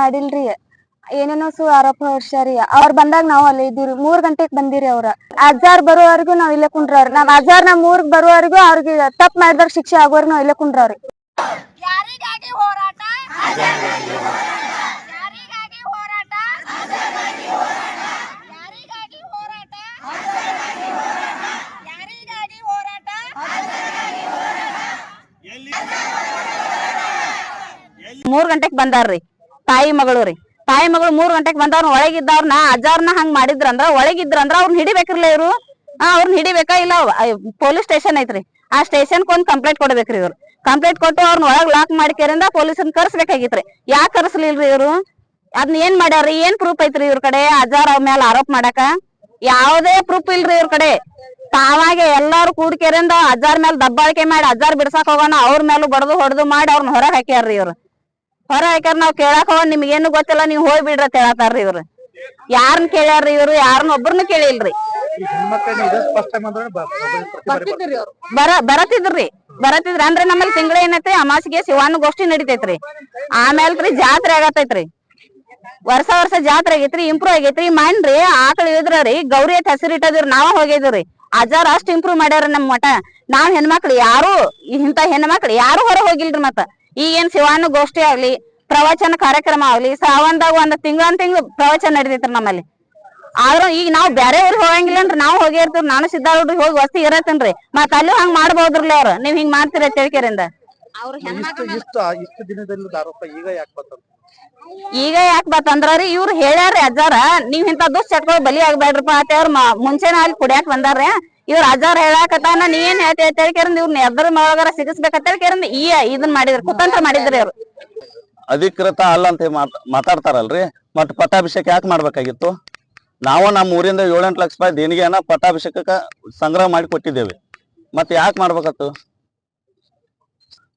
ಮಾಡಿಲ್ರಿ. ಏನೇನೋ ಸು ಆರೋಪ ಹೊರ್ಸ್ಯಾರಿ. ಅವ್ರ ಬಂದಾಗ ನಾವ್ ಅಲ್ಲಿ ಇದ್ದೀವ್ರಿ. ಮೂರ್ ಗಂಟೆಗ್ ಬಂದಿರಿ ಅವ್ರ. ಅಜ್ಜಾರ್ ಬರೋವರೆಗೂ ನಾವ್ ಇಲ್ಲೇ ಕುಂಡ್ರವ್ರಿ. ನಮ್ ಅಜ್ಜಾರ್ ನಮ್ ಊರ್ಗ್ ಬರೋವರೆಗೂ ಅವ್ರಿಗೆ ತಪ್ಪ ಮಾಡಿದಾಗ ಶಿಕ್ಷೆ ಆಗೋರ್ ನಾವ್ ಇಲ್ಲೇ ಕುಂಡ್ರವ್ರಿ. ಯಾರಿಗಾಗಿ ಹೋರಾಟ? ಯಾರಿಗಾಗಿ ಹೋರಾಟ? ಯಾರಿಗಾಗಿ ಹೋರಾಟ? ಯಾರಿಗಾಗಿ ಹೋರಾಟ? ಮೂರ್ ಗಂಟೆಗ್ ಬಂದಾರ್ರಿ. ತಾಯಿ ಮಗಳು ರೀ. ತಾಯಿ ಮಗಳು ಮೂರ್ ಗಂಟೆಗೆ ಬಂದವ್ರ ಒಳಗಿದ್ದವ್ರನ್ನ ಅಜ್ಜಾರ್ನ ಹಂಗ್ ಮಾಡಿದ್ರಂದ್ರ, ಒಳಗಿದ್ರಂದ್ರ ಅವ್ರನ್ನ ಹಿಡಿಬೇಕ್ರಲ್ಲ ಇವ್ರು. ಅವ್ರನ್ನ ಹಿಡಿಬೇಕಾ ಇಲ್ಲ ಪೊಲೀಸ್ ಸ್ಟೇಷನ್ ಐತ್ರಿ. ಆ ಸ್ಟೇಷನ್ ಒಂದ್ ಕಂಪ್ಲೇಂಟ್ ಕೊಡ್ಬೇಕ್ರಿ ಇವ್ರು. ಕಂಪ್ಲೇಂಟ್ ಕೊಟ್ಟು ಅವ್ರನ್ನ ಒಳಗ್ ಲಾಕ್ ಮಾಡಿಕೆರಿಂದ ಪೊಲೀಸನ್ ಕರ್ಸ್ಬೇಕಾಗಿತ್ರಿ. ಯಾಕೆ ಕರ್ಸ್ಲಿಲ್ರಿ ಇವ್ರು? ಅದ್ನ ಏನ್ ಮಾಡ್ಯಾರ್ರಿ? ಏನ್ ಪ್ರೂಫ್ ಐತ್ರಿ ಇವ್ರ ಕಡೆ? ಅಜ್ಜಾರ್ ಅವ್ರ ಮೇಲೆ ಆರೋಪ ಮಾಡಾಕ? ಯಾವ್ದೇ ಪ್ರೂಫ್ ಇಲ್ರಿ ಇವ್ರ ಕಡೆ. ತಾವಾಗೆ ಎಲ್ಲಾರು ಕೂಡ್ಕೇರಿಂದ ಅಜ್ಜಾರ್ ಮೇಲೆ ದಬ್ಬಾಳಿಕೆ ಮಾಡಿ ಅಜ್ಜಾರ್ ಬಿಡ್ಸಾಕ್ ಹೋಗೋಣ, ಅವ್ರ ಮೇಲೂ ಬಡದು ಹೊಡೆದು ಮಾಡಿ ಅವ್ರನ್ನ ಹೊರಗ್ ಹಾಕ್ಯಾರ್ರಿ ಇವ್ರು. ಹೊರ ಹಾಕ್ಯಾರ ನಾವ್ ಕೇಳಾಕ ಹೋಗ್ ನಿಮ್ಗೇನು ಗೊತ್ತಿಲ್ಲ ನೀವ್ ಹೋಗಿ ಬಿಡ್ರಿ ಅಂತ ಹೇಳತಾರ್ರಿ ಇವ್ರು. ಯಾರನ್ನ ಕೇಳ್ಯಾರ್ರಿ ಇವ್ರು ಯಾರನ್ನ ಒಬ್ರನ್ನ ಕೇಳಿಲ್ರಿ. ಬಾರಿ ಬರತಿದ್ರಿ ಬರತಿದ್ರಿ ಅಂದ್ರೆ ನಮ್ಮಲ್ಲಿ ತಿಂಗಳ ಏನೈತಿ ಅಮಾಸಿಗೆ ಶಿವಾನು ಗೋಷ್ಠಿ ನಡಿತೈತ್ರಿ. ಆಮೇಲ್ರಿ ಜಾತ್ರೆ ಆಗತೈತ್ರಿ. ವರ್ಷ ವರ್ಷ ಜಾತ್ರೆ ಆಗೈತ್ರಿ ಇಂಪ್ರೂವ್ ಆಗೈತ್ರಿ. ಮಾಡ್ರಿ ಆಕಳ ಇದ್ರಿ ಗೌರಿ ಅಂತ ಹೆಸರು ಇಟ್ಟದ್ರಿ ನಾವ ಹೋಗಿದ್ರಿ ಅಜಾರ್ ಅಷ್ಟ್ ಇಂಪ್ರೂವ್ ಮಾಡ್ಯಾರ ನಮ್ ಮಠ. ನಾವ್ ಹೆಣ್ಮಕ್ಳು ಯಾರು ಇಂತ ಹೆಣ್ಮಕ್ಳು ಯಾರು ಹೊರ ಹೋಗಿಲ್ರಿ ಮತ್ತ. ಈಗೇನ್ ಶಿವಾನು ಗೋಷ್ಠಿ ಆಗ್ಲಿ ಪ್ರವಚನ ಕಾರ್ಯಕ್ರಮ ಆಗ್ಲಿ ಶ್ರಾವಣದಾಗ ಒಂದ್ ತಿಂಗಳ ತಿಂಗಳು ಪ್ರವಚನ ನಡಿತೈತ್ರಿ ನಮ್ಮಲ್ಲಿ. ಆದ್ರೂ ಈಗ ನಾವ್ ಬ್ಯಾರೆ ಊರಿಗೆ ಹೋಗಂಗಿಲ್ಲನ್ರಿ ನಾವ್ ಹೋಗಿರ್ತೀವಿ ನಾನು ಸಿದ್ದಾರೂಢಿಗೆ ಹೋಗಿ ವಸ್ತಿ ಇರತ್ತೇನ್ರಿ. ಮತ್ ಅಲ್ಲೂ ಹಂಗ್ ಮಾಡ್ಬೋದ್ರಲ್ಲ ಅವ್ರ ನೀವ್ ಹಿಂಗ್ ಮಾಡ್ತೀರ ಚಳಿಕೆರಿಂದ ಇಷ್ಟು ಇಷ್ಟು ಆ- ಇಷ್ಟು ದಿನದಲ್ಲಿ ಆರೋಪ ಈಗ ಯಾಕ ಬಂತಂತ? ಈಗ ಯಾಕೆ ಬತ್ತಂದ್ರಿ ಇವ್ರು ಹೇಳ್ಯಾರ್ರಿ ಅಜ್ಜಾರ ನೀವ್ ಇಂತ ದುಷ್ಟ ಚಟಗಳು ಬಲಿ ಆಗ್ಬೇಡ್ರಪ್ಪ ಅಂತ ಅವ್ರ ಮುಂಚೆನ ಅಲ್ಲಿ ಕುಡಿಯಾಕ ಬಂದಾರ್ರಿ. ಇವ್ರ ಅಜ್ಜಾರ ಹೇಳಾಕತ್ತಾನ, ನೀ ಏನ್ ಹೇಳ್ತಿ ತಿಳ್ಕೆರಿಂದ ಇವ್ರನ್ನ ಎದ್ರ ಒಳಗಾರ ಸಿಗಿಸ್ಬೇಕಂತೇಳಿ ಕೇರಂದ್ ಈ ಇದನ್ ಮಾಡಿದ್ರು, ಕುತಂತ್ರ ಮಾಡಿದ್ರಿ ಅವ್ರು ಅಧಿಕೃತ ಅಲ್ಲ ಅಂತ ಮಾತ್- ಮಾತಾಡ್ತಾರಲ್ರಿ ಮತ್ ಪಟ್ಟಾಭಿಷೇಕ ಯಾಕೆ ಮಾಡ್ಬೇಕಾಗಿತ್ತು? ನಾವು ನಮ್ಮ ಊರಿಂದ ಏಳೆಂಟು ಲಕ್ಷ ರೂಪಾಯಿ ದೇಣಿಗೆಯನ್ನ ಪಟ್ಟಾಭಿಷೇಕ ಸಂಗ್ರಹ ಮಾಡಿ ಕೊಟ್ಟಿದ್ದೇವೆ. ಮತ್ತೆ ಯಾಕೆ ಮಾಡ್ಬೇಕತ್ತು?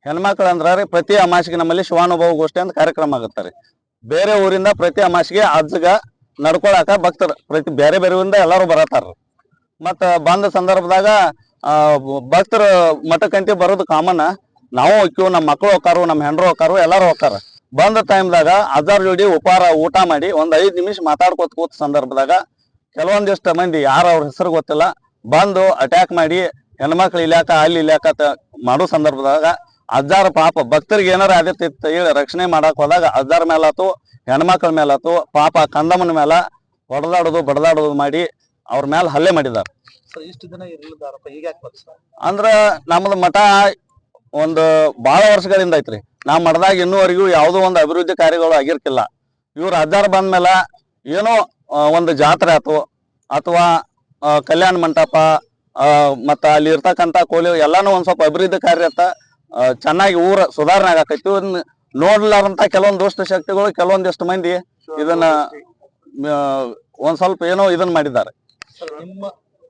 ಹೆಣ್ಮಕ್ಳು ಅಂದ್ರ ಪ್ರತಿ ಅಮಾಸಿಗೆ ನಮ್ಮಲ್ಲಿ ಶಿವಾನುಭವ ಗೋಷ್ಠಿ ಅಂತ ಕಾರ್ಯಕ್ರಮ ಆಗುತ್ತಾರೆ ಬೇರೆ ಊರಿಂದ ಪ್ರತಿ ಅಮಾಸಿಗೆ ಅಜ್ಜಗ ನಡ್ಕೊಳಕ ಭಕ್ತರು, ಪ್ರತಿ, ಬೇರೆ ಬೇರೆ ಊರಿಂದ ಎಲ್ಲಾರು ಬರತಾರ ಮತ್ತ ಬಂದ ಸಂದರ್ಭದಾಗ ಭಕ್ತರು ಮಠಕ್ಕಂತಿ ಬರೋದು ಕಾಮನ್ ನಾವು ಹೋಗ್ತೀವಿ, ನಮ್ಮ ಮಕ್ಕಳು ಹೋಗ್ತಾರು, ನಮ್ಮ ಹೆಂಡ್ರು ಹೋಗ್ತಾರು, ಎಲ್ಲರೂ ಹೋಗ್ತಾರ. ಬಂದ ಟೈಮ್ದಾಗ ಅದರ ಜೋಡಿ ಉಪಹಾರ, ಊಟ ಮಾಡಿ ಒಂದ್ ಐದು ನಿಮಿಷ ಮಾತಾಡ್ಕೋತ ಕೂತ ಸಂದರ್ಭದಾಗ ಕೆಲವೊಂದಿಷ್ಟು ಮಂದಿ, ಯಾರು ಅವ್ರ ಹೆಸರು ಗೊತ್ತಿಲ್ಲ, ಬಂದು ಅಟ್ಯಾಕ್ ಮಾಡಿ ಹೆಣ್ಮಕ್ಳು ಇಲ್ಯಾಕ, ಅಲ್ಲಿ ಅಂತ ಮಾಡೋ ಸಂದರ್ಭದಾಗ ಅಜ್ಜಾರ ಪಾಪ ಭಕ್ತರಿಗೆ ಏನಾರ ಆದಿತ್ತು ಹೇಳಿ ರಕ್ಷಣೆ ಮಾಡಕ್ ಹೋದಾಗ ಅಜ್ಜಾರ ಮೇಲಾತು, ಹೆಣ್ಮಕ್ಳ ಮೇಲಾತು, ಪಾಪ ಕಂದಮ್ಮನ ಮೇಲ ಹೊಡೆದಾಡೋದು ಬಡದಾಡೋದು ಮಾಡಿ ಅವ್ರ ಮ್ಯಾಲ ಹಲ್ಲೆ ಮಾಡಿದಾರ. ಇಷ್ಟು ದಿನ ಈಗ ಅಂದ್ರ ನಮ್ದು ಮಠ ಒಂದು ಬಹಳ ವರ್ಷಗಳಿಂದ ಐತ್ರಿ. ನಾ ಮಠದಾಗ ಇನ್ನೂವರೆಗೂ ಯಾವುದೋ ಒಂದು ಅಭಿವೃದ್ಧಿ ಕಾರ್ಯಗಳು ಆಗಿರ್ಕಿಲ್ಲ. ಇವ್ರ ಅಜ್ಜಾರ್ ಬಂದ್ಮೇಲೆ ಏನೋ ಒಂದು ಜಾತ್ರೆ ಆತು. ಅಥವಾ ಕಲ್ಯಾಣ ಮಂಟಪ ಮತ್ತ ಅಲ್ಲಿ ಇರ್ತಕ್ಕಂತ ಕೋಲಿ ಎಲ್ಲಾನು ಒಂದ್ ಸ್ವಲ್ಪ ಅಭಿವೃದ್ಧಿ ಕಾರ್ಯ ಚೆನ್ನಾಗಿ ಊರ ಸುಧಾರಣೆ ಆಗಾಕೈತಿ. ಇವ್ನ ನೋಡ್ಲಾರಂತ ಕೆಲವೊಂದು ದುಷ್ಟ ಶಕ್ತಿಗಳು ಕೆಲವೊಂದಿಷ್ಟು ಮಂದಿ ಇದನ್ನ ಒಂದ್ ಸ್ವಲ್ಪ ಏನೋ ಇದನ್ನ ಮಾಡಿದ್ದಾರೆ. ನಿಮ್ಮ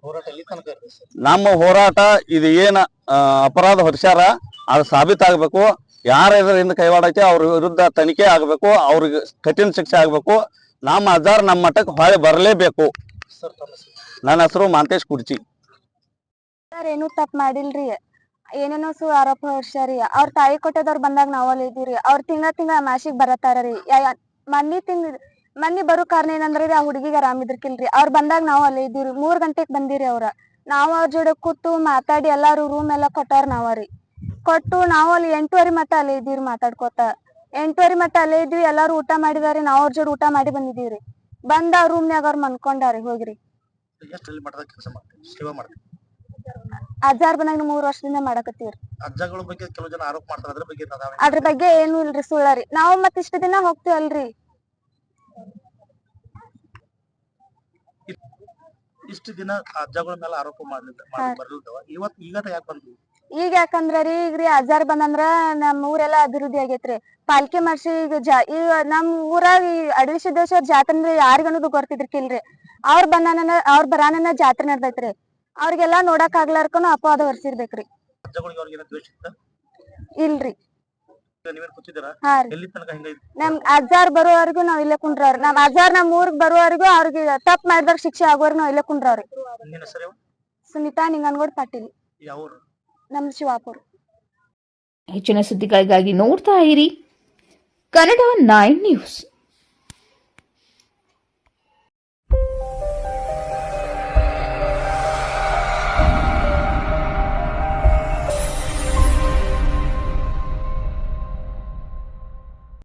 ಹೋರಾಟ ಇಲ್ಲಿ ತನಕ ಇರುತ್ತೆ ನಮ್ಮ ಹೋರಾಟ ಇದು ಏನ ಆ, ಅಪರಾಧ ಹೊರಿಸ್ಯಾರ ಅದು ಸಾಬೀತಾಗಬೇಕು. ಯಾರ ಇದರಿಂದ ಕೈವಾಡೈತೆ ಅವ್ರ ವಿರುದ್ಧ ತನಿಖೆ ಆಗ್ಬೇಕು ಅವ್ರಿಗೆ ಕಠಿಣ ಶಿಕ್ಷೆ ಆಗ್ಬೇಕು. ನಮ್ಮ ಅಜಾರ್ ನಮ್ಮ ಮಠಕ್ಕೆ ಹೊಳೆ ಬರಲೇಬೇಕು. ಸರ್ ನನ್ನ ಹೆಸರು ಮಾಂತೇಶ್ ಕುರ್ಚಿ ಸರ್ ಏನು ತಪ್ಪ ಮಾಡಿಲ್ರಿ? ಏನೇನೋ ಸು ಆರೋಪ ಹೊರ್ಸ್ಯಾರಿ ಅವ್ರ ತಾಯಿ ಕೊಟ್ಟದವ್ರ ಬಂದಾಗ ನಾವಲ್ಲ ಇದೀವ್ರಿ ಅವ್ರ ತಿಂಗಳ ತಿಂಗಳ ಮಾಸಿಗ್ ರೀ. ಮನ್ನಿ ತಿಂಗ್ ಮನ್ನಿ ಬರೋ ಕಾರಣ ಏನಂದ್ರೆ ಆ ಹುಡುಗಿಗೆ ಆರಾಮ್ ಇದ್ರಕಿಲ್ರಿ. ಅವ್ರ ಬಂದಾಗ ನಾವ್ ಅಲ್ಲಿ ಇದೀವ್ರಿ ಮೂರ್ ಗಂಟೆಗ್ ಬಂದಿರಿ ಅವ್ರ. ನಾವ್ ಅವ್ರ ಜೋಡಿ ಕೂತು ಮಾತಾಡಿ ಎಲ್ಲಾರು ರೂಮ್ ಎಲ್ಲಾ ಕೊಟ್ಟಾರ ನಾವರಿ ಕೊಟ್ಟು ನಾವ್ ಅಲ್ಲಿ ಎಂಟುವರಿ ಮಟ್ಟ ಅಲ್ಲೇ ಇದೀವ್ರಿ ಮಾತಾಡ್ಕೋತ. ಎಂಟುವರಿ ಮಟ್ಟ ಅಲ್ಲೇ ಇದ್ವಿ ಎಲ್ಲಾರು ಊಟ ಮಾಡಿದಾರಿ ನಾವ್ ಅವ್ರ ಜೋಡಿ ಊಟ ಮಾಡಿ ಬಂದಿದೀವ್ರಿ ಬಂದ ಅವ್ರ ರೂಮ್ನ್ಯಾಗ ಅವ್ರ ಮನ್ಕೊಂಡಾರಿ ಹೋಗ್ರಿ. ಎಷ್ಟು ಇಲ್ಲಿ ಮಠದಾಗ ಕೆಲಸ ಮಾಡ್ತೀವಿ ಸೇವೆ ಮಾಡ್ತೀವಿ ಅಜ್ಜಾರ್ ಬಂದಾಗ ಮೂರ್ ವರ್ಷದಿಂದ ಮಾಡಕತ್ತೀವ್ರಿ. ಅಜ್ಜಗಳ ಬಗ್ಗೆ ಕೆಲವು ಜನ ಆರೋಪ ಮಾಡ್ತಾರೆ ಅದ್ರ ಬಗ್ಗೆ ನಾವ್ ಅದ್ರ ಬಗ್ಗೆ ಏನು ಇಲ್ರಿ ಸುಳ್ಳಾರಿ. ನಾವು ಮತ್ ಇಷ್ಟ ದಿನ ಹೋಗ್ತೀವಲ್ರಿ. ಇಷ್ಟು ದಿನ ಅಜ್ಜಗಳ ಮೇಲೆ ಆರೋಪ ಮಾಡ್ಲಿಲ್ಲ. ಬರ್ಲಿಲ್ದವ ಇವತ್ತು ಈಗ ಯಾಕೆ ಬಂದ್ವಿ ಈಗ ಯಾಕಂದ್ರ ರೀ ಈಗ ರೀ ಅಜ್ಜಾರ್ ಬಂದಂದ್ರ ನಮ್ ಊರೆಲ್ಲಾ ಅಭಿವೃದ್ಧಿ ಆಗೇತ್ರಿ. ಪಾಲ್ಕಿ ಮಾಡ್ಸಿ ಈಗ ಜಾ ಈಗ ನಮ್ ಊರಾಗ ಈ ಅಡವಿ ಸಿದ್ದೇಶ್ವರ ಜಾತ್ರೆ ಅಂದ್ರೆ ಯಾರಿಗ ಅನ್ನೋದು ಗೊತ್ತಿದ್ರಕಿಲ್ರಿ ಅವ್ರ ಬಂದಾನ ಅವ್ರ ಬರಾನನ ಜಾತ್ರೆ ನಡ್ದೈತ್ರಿ. ಅವ್ರಿಗೆಲ್ಲಾ ನೋಡಕ್ ಆಗ್ಲಾರ್ಕನು ಅಪವಾದ ಹೊರ್ಸಿರ್ಬೇಕ್ರಿ ಅಜ್ಜಗಳಿಗೆ ಅವ್ರಿಗೆ ದ್ವೇಷ ಇತ್ತ? ಇಲ್ರಿ. ನಮ್ ಅಜ್ಜಾರ್ ಬರೋವರೆಗೂ ನಾವ್ ಇಲ್ಲೇ ಕುಂಡ್ರವ್ರಿ. ನಮ್ ಅಜ್ಜಾರ್ ನಮ್ ಊರ್ಗ್ ಬರೋವರೆಗೂ ಅವ್ರಿಗೆ ತಪ್ಪ ಮಾಡಿದಾಗ ಶಿಕ್ಷೆ ಆಗೋವರೆಗೂ ನಾವ್ ಇಲ್ಲೇ ಕುಂಡ್ರವ್ರಿ. ಸುನಿತಾ ನಿಂಗನ್ಗೋಡ್ ಪಾಟೀಲ್. ನಮ್ ಶಿವಾಪುರ್. ಹೆಚ್ಚಿನ ಸುದ್ದಿಗಳಿಗಾಗಿ ನೋಡ್ತಾ ಇರಿ. Kannada nine news.